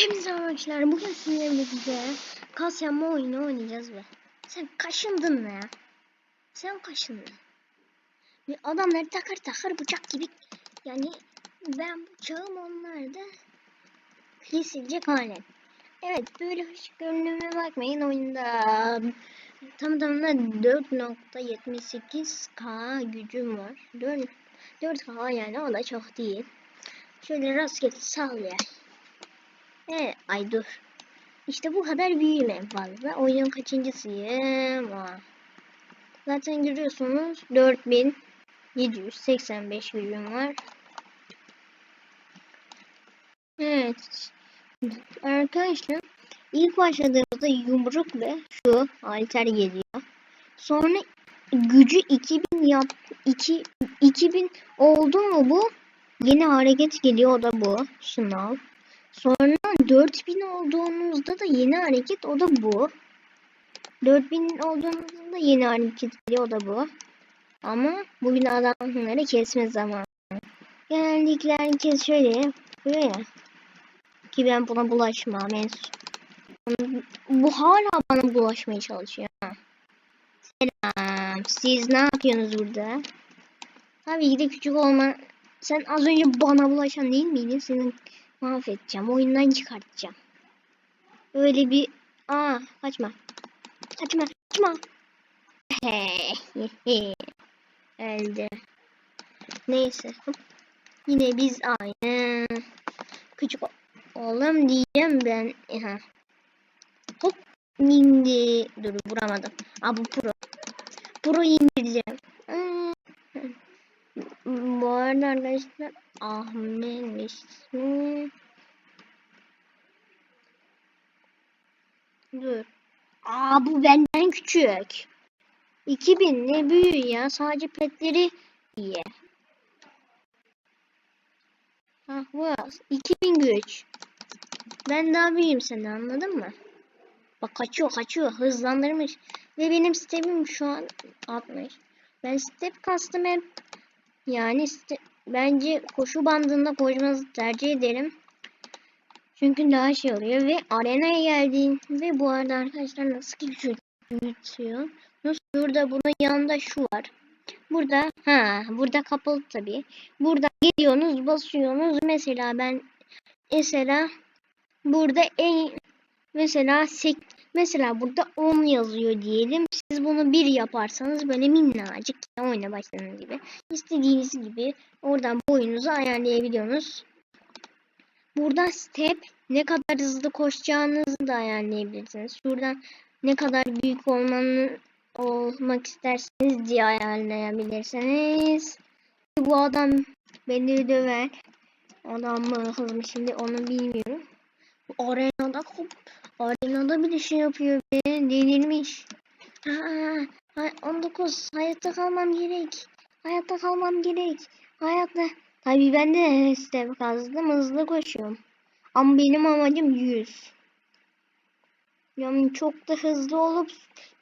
Hepinize arkadaşlar bugün sizinle birlikte kas yapma oyunu oynayacağız ve sen kaşındın ya? Sen kaşındın. Ve adamları takır takır bıçak gibi yani ben bıçağım onlarda kesilecek hale. Evet böyle hiç görünüme bakmayın oyunda tam tamına 4.78k gücüm var. 4, 4k yani o da çok değil. Şöyle rastgele sallıyor. Evet, ay dur. İşte bu kadar büyüğüm en fazla. Oyunun kaçıncısıyım? Aa. Zaten görüyorsunuz 4785 gücüm var. Evet. Arkadaşlar ilk başladığımızda yumruk ve şu alter geliyor. Sonra gücü 2000 yap 2 2000 oldu mu bu? Yeni hareket geliyor o da bu. Şınav. Sonra 4000 olduğunuzda da yeni hareket o da bu. 4000 olduğunuzda da yeni hareket geliyor o da bu. Ama bugün adamları kesme zamanı. Genellikle herkes şöyle yapıyor ya. Ki ben buna bulaşmam. Bu hala bana bulaşmaya çalışıyor. Selam. Siz ne yapıyorsunuz burada? Tabii ki küçük olma. Sen az önce bana bulaşan değil miydin? Senin mahvedeceğim. Oyundan çıkartacağım. Öyle bir... Aa kaçma. Kaçma. Kaçma. Öldü. Neyse. Yine biz aynı. Küçük oğlum diyeceğim ben. Aha. Hop. İndi. Dur vuramadım. Aa bu pro. Pro indireceğim. Bu arada arkadaşlar Ahmet ismi Dur. Aa bu benden küçük. 2000 ne büyüğü ya. Sadece petleri iyi. Ah bu 2000 güç. Ben daha büyüğüm sen anladın mı? Bak kaçıyor kaçıyor hızlandırmış. Ve benim stepim şu an 60. Ben step kastım hep yani bence koşu bandında koşmanızı tercih ederim. Çünkü daha şey oluyor ve arenaya geldiğinde bu arada arkadaşlar nasıl geçiyor? Nasıl burada bunun yanında şu var. Burada ha burada kapalı tabii. Burada geliyorsunuz basıyorsunuz mesela ben mesela burada en mesela sek, mesela burada 10 yazıyor diyelim. Siz bunu 1 yaparsanız böyle minnacık oyuna başladığınız gibi istediğiniz gibi oradan boyunuzu ayarlayabiliyorsunuz. Buradan step ne kadar hızlı koşacağınızı da ayarlayabilirsiniz. Şuradan ne kadar büyük olmanı olmak isterseniz diye ayarlayabilirsiniz. Bu adam beni döver. Adam mı hız mı şimdi onu bilmiyorum. Arenada arenada bir şey yapıyor be. Delirmiş. Aa, hay- 19 hayatta kalmam gerek. Hayatta kalmam gerek. Hayatta. Tabii ben de step kazdım hızlı koşuyorum. Ama benim amacım 100. Yani çok da hızlı olup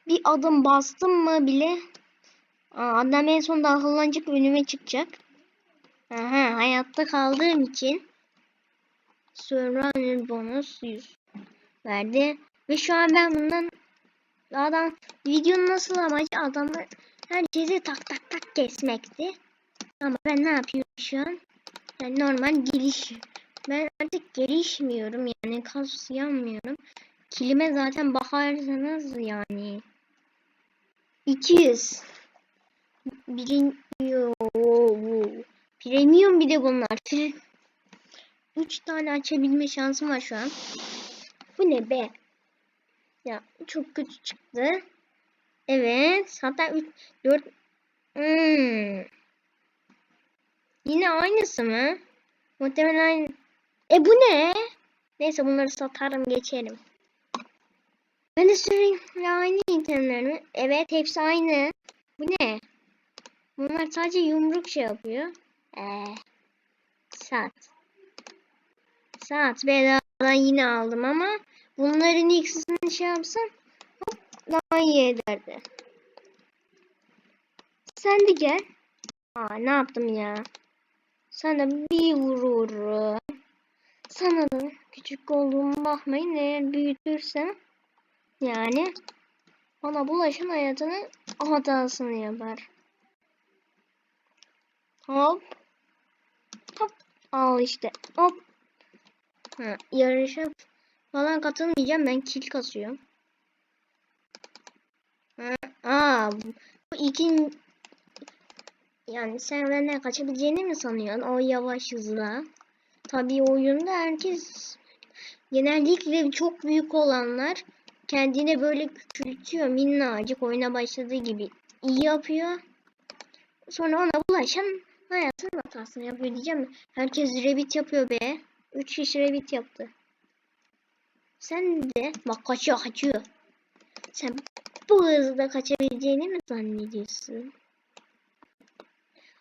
bir adım bastım mı bile Aa, adam en sonunda akıllanacak önüme çıkacak. Aha, hayatta kaldığım için Survivor bonus 100 verdi. Ve şu an ben bundan adam videonun nasıl amacı adamı herkesi tak tak tak kesmekti. Ama ben ne yapıyorum şu an? Yani normal geliş. Ben artık gelişmiyorum yani kas yanmıyorum. Kilime zaten bakarsanız yani 200 Birin Yo, Premium bir de bunlar. 3 tane açabilme şansım var şu an. Bu ne be? Ya çok kötü çıktı. Evet. Hatta 3 4 hmm. Yine aynısı mı? Muhtemelen aynı. E bu ne? Neyse bunları satarım geçelim. Ben de sürekli aynı itemler Evet hepsi aynı. Bu ne? Bunlar sadece yumruk şey yapıyor. Ee, saat. Saat bedavadan yine aldım ama bunların ikisini şey yapsam daha iyi ederdi. Sen de gel. Aa ne yaptım ya? Sana bir vururum. sana da küçük olduğumu bakmayın. Eğer büyütürsem yani bana bulaşan hayatının hatasını yapar. Hop. Hop. Al işte. Hop. Yarışa falan katılmayacağım. Ben kil kasıyorum. Aa, bu ikin yani sen benden kaçabileceğini mi sanıyorsun? O yavaş hızla. Tabii oyunda herkes genellikle çok büyük olanlar kendine böyle küçültüyor minnacık oyuna başladığı gibi iyi yapıyor. Sonra ona bulaşan hayatın hatasını yapıyor diyeceğim. Herkes revit yapıyor be. 3 kişi revit yaptı. Sen de bak kaçıyor kaçıyor. Sen bu hızda kaçabileceğini mi zannediyorsun?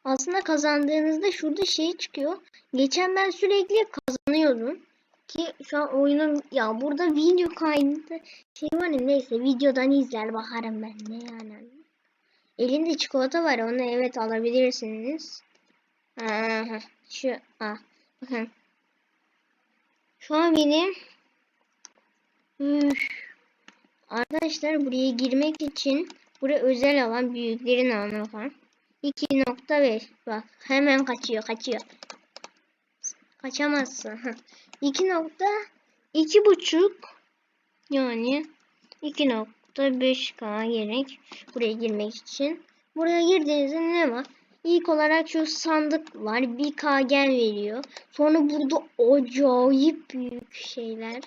Aslında kazandığınızda şurada şey çıkıyor. Geçen ben sürekli kazanıyordum. Ki şu an oyunun ya burada video kaydı şey var ya neyse videodan izler bakarım ben ne yani. Elinde çikolata var onu evet alabilirsiniz. Aha, şu ah bakın. Şu an benim Üf. Arkadaşlar buraya girmek için buraya özel alan büyüklerin alanı var. 2.5 bak hemen kaçıyor kaçıyor. Kaçamazsın. 2 nokta iki buçuk yani 2.5k gerek buraya girmek için. Buraya girdiğinizde ne var? İlk olarak şu sandık var. 1k gel veriyor. Sonra burada acayip büyük şeyler.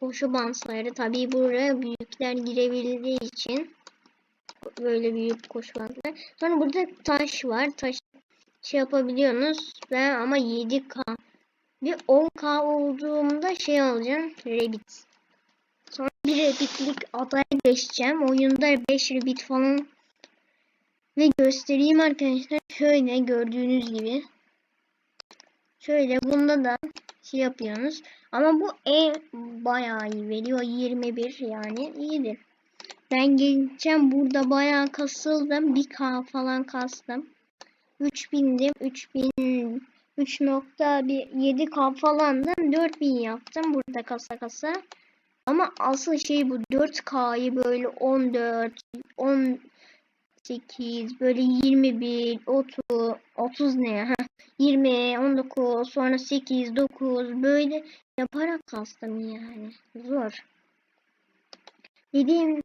Koşu bantları. Tabii buraya büyükler girebildiği için böyle büyük koşu bantları. Sonra burada taş var. Taş şey yapabiliyorsunuz. Ben ama 7k ve 10k olduğumda şey alacağım. Rabbit. Sonra bir Rabbit'lik adaya geçeceğim. Oyunda 5 Rabbit falan ve göstereyim arkadaşlar. Şöyle gördüğünüz gibi. Şöyle bunda da şey yapıyorsunuz. Ama bu e bayağı iyi veriyor. 21 yani iyidir. Ben geçeceğim burada bayağı kasıldım. 1k falan kastım. 3000'dim. 3000 3.7k falandım. 4000 yaptım burada kasa kasa. Ama asıl şey bu 4K'yı böyle 14, 18, böyle 21, 30, 30 ne ha? 20, 19, sonra 8, 9 böyle yaparak kastım yani. Zor. Dediğim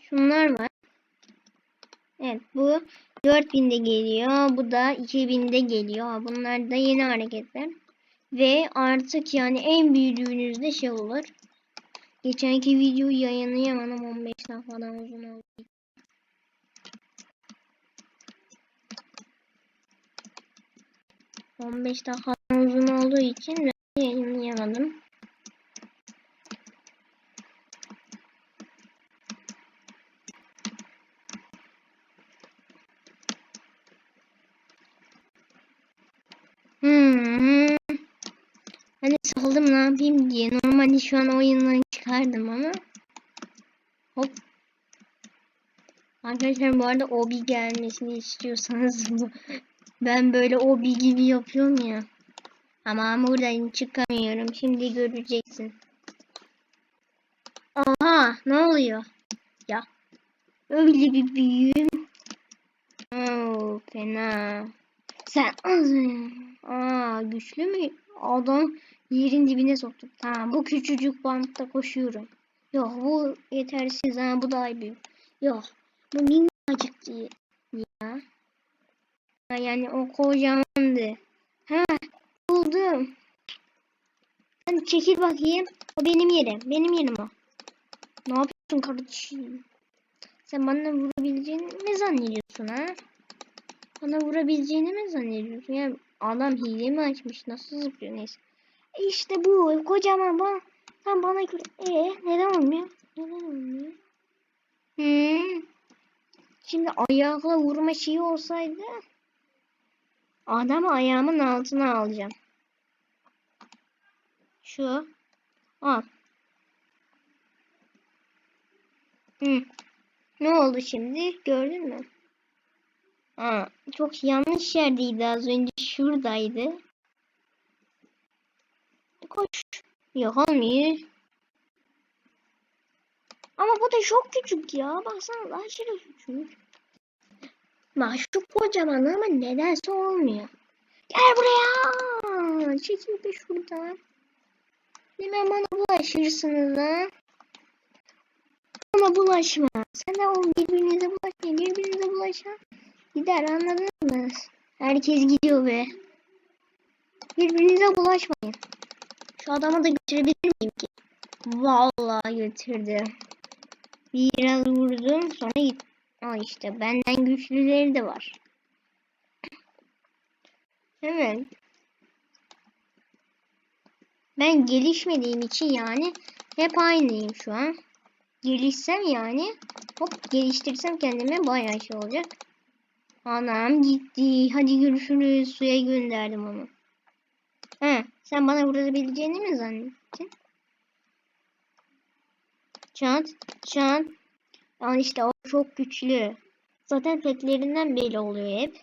şunlar var. Evet bu 4000'de geliyor. Bu da 2000'de geliyor. Bunlar da yeni hareketler. Ve artık yani en büyüdüğünüzde şey olur. Geçenki videoyu yayınlayamadım 15 dakikadan uzun oldu. On beş dakikadan uzun olduğu için yayınlayamadım. Hmm. Hani saldım ne yapayım diye. Normalde şu an oyundan çıkardım ama. Hop. Arkadaşlar bu arada obi gelmesini istiyorsanız ben böyle obi gibi yapıyorum ya. Ama buradan çıkamıyorum. Şimdi göreceksin. Aha ne oluyor? Ya. Öyle bir büyüğüm. Oo, fena. Sen Aa güçlü mü? Adam yerin dibine soktu. Tamam bu küçücük bantta koşuyorum. Yok bu yetersiz ha bu daha büyük. Yok bu minnacık diye. Yani o kocamandı. Ha buldum. Sen çekil bakayım. O benim yerim. Benim yerim o. Ne yapıyorsun kardeşim? Sen bana vurabileceğini mi zannediyorsun ha? Bana vurabileceğini mi zannediyorsun? Ya adam hile mi açmış? Nasıl zıplıyor? Neyse. E işte bu kocaman bana. Sen bana e neden olmuyor? Neden olmuyor? Hmm. Şimdi ayakla vurma şeyi olsaydı adamı ayağımın altına alacağım. Şu. Al. Hmm. Ne oldu şimdi? Gördün mü? Aa, çok yanlış yerdeydi az önce şuradaydı. koş. Yok olmuyor. Ama bu da çok küçük ya. Baksana daha aşırı küçük. Bak şu kocaman ama nedense olmuyor. Gel buraya. Çekil be şuradan. Hemen bana bulaşırsınız ha. Bana bulaşma. Sen de o birbirinize bulaşmayın. Birbirinize bulaşan gider anladınız mı? Herkes gidiyor be. Birbirinize bulaşmayın. Şu adamı da götürebilir miyim ki? Vallahi götürdüm. Biraz vurdum sonra git. Aa işte benden güçlüleri de var. Hemen. Ben gelişmediğim için yani hep aynıyım şu an. Gelişsem yani hop geliştirsem kendime bayağı şey olacak. Anam gitti. Hadi görüşürüz. Suya gönderdim onu. He, sen bana vurabileceğini mi zannettin? Çant, çant. Yani işte o çok güçlü. Zaten petlerinden belli oluyor hep.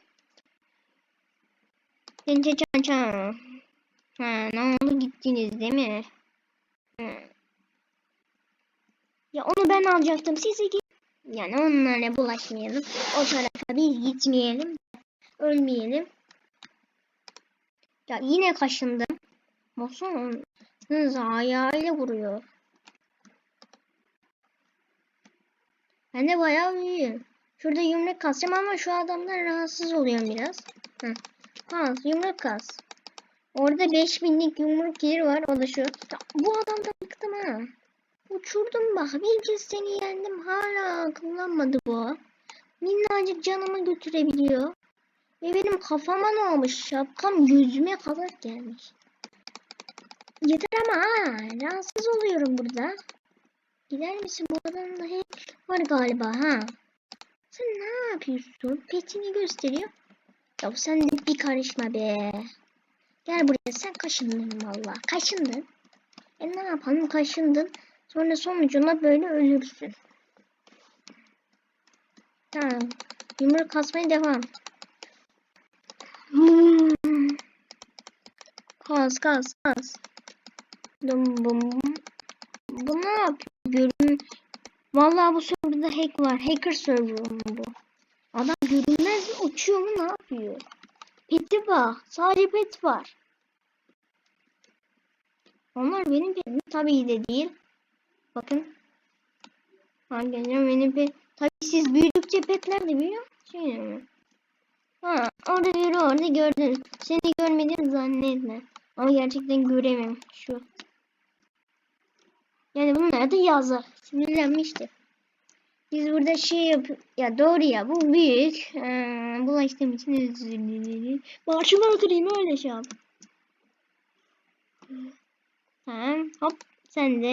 Sence çan çan. Ha, ne oldu gittiniz değil mi? Hı. Ya onu ben alacaktım. Size git. Yani onlara bulaşmayalım. O tarafa biz gitmeyelim. Ölmeyelim. Ya yine kaşındım. Baksana hız ayağıyla vuruyor. Ben de bayağı büyüğüm. Şurada yumruk kasacağım ama şu adamdan rahatsız oluyorum biraz. Kas, yumruk kas. Orada 5000'lik yumruk yeri var. O da şu. Bu adamdan bıktım ha. Uçurdum bak. Bir kez seni yendim. Hala kullanmadı bu. Minnacık canımı götürebiliyor. Ve benim kafama ne olmuş? Şapkam gözüme kadar gelmiş. Yeter ama ha. Rahatsız oluyorum burada. Gider misin? Bu adamda hep var galiba ha. Sen ne yapıyorsun? Petini gösteriyor. Ya sen de bir karışma be. Gel buraya sen kaşındın valla. Kaşındın. E ne yapalım kaşındın. Sonra sonucunda böyle ölürsün. Tamam. Yumruk kasmaya devam. Kas kas kas. Dum bum. Bu ne yapıyor? Görün. Vallahi bu serverda hack var. Hacker server mu bu? Adam görünmez? Uçuyor mu? Ne yapıyor? Peti var. Sadece pet var. Onlar benim petim. Tabii de değil. Bakın. Arkadaşlar benim pet. Tabii siz büyüdükçe petler de büyüyor. Şey mi? Ha, orada biri orada gördün. Seni görmediğini zannetme. Ama gerçekten göremem. Şu. Yani bunlar da yazar. Sinirlenmişti. Biz burada şey yap ya doğru ya bu büyük. Ee, bulaştığım için özür dilerim. Başıma oturayım öyle şey yap. Tamam hop sen de.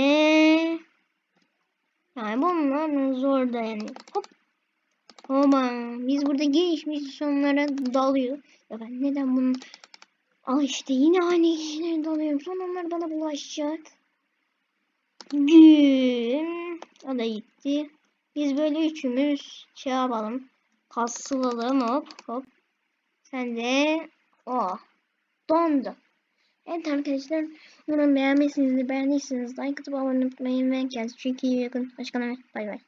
Yani bunlar zor da yani. Hop. Oba biz burada gelişmiş sonlara dalıyor. Ya ben neden bunu Al işte yine aynı kişilere dalıyorum. Sonra onlar bana bulaşacak. Gün. O da gitti. Biz böyle üçümüz şey yapalım. Kasılalım hop hop. Sen de o. Dondu. Evet arkadaşlar. Umarım beğenmişsinizdir. Beğendiyseniz like atıp abone olmayı unutmayın. Ve kendinize çok iyi bakın. Hoşçakalın. Bay bay.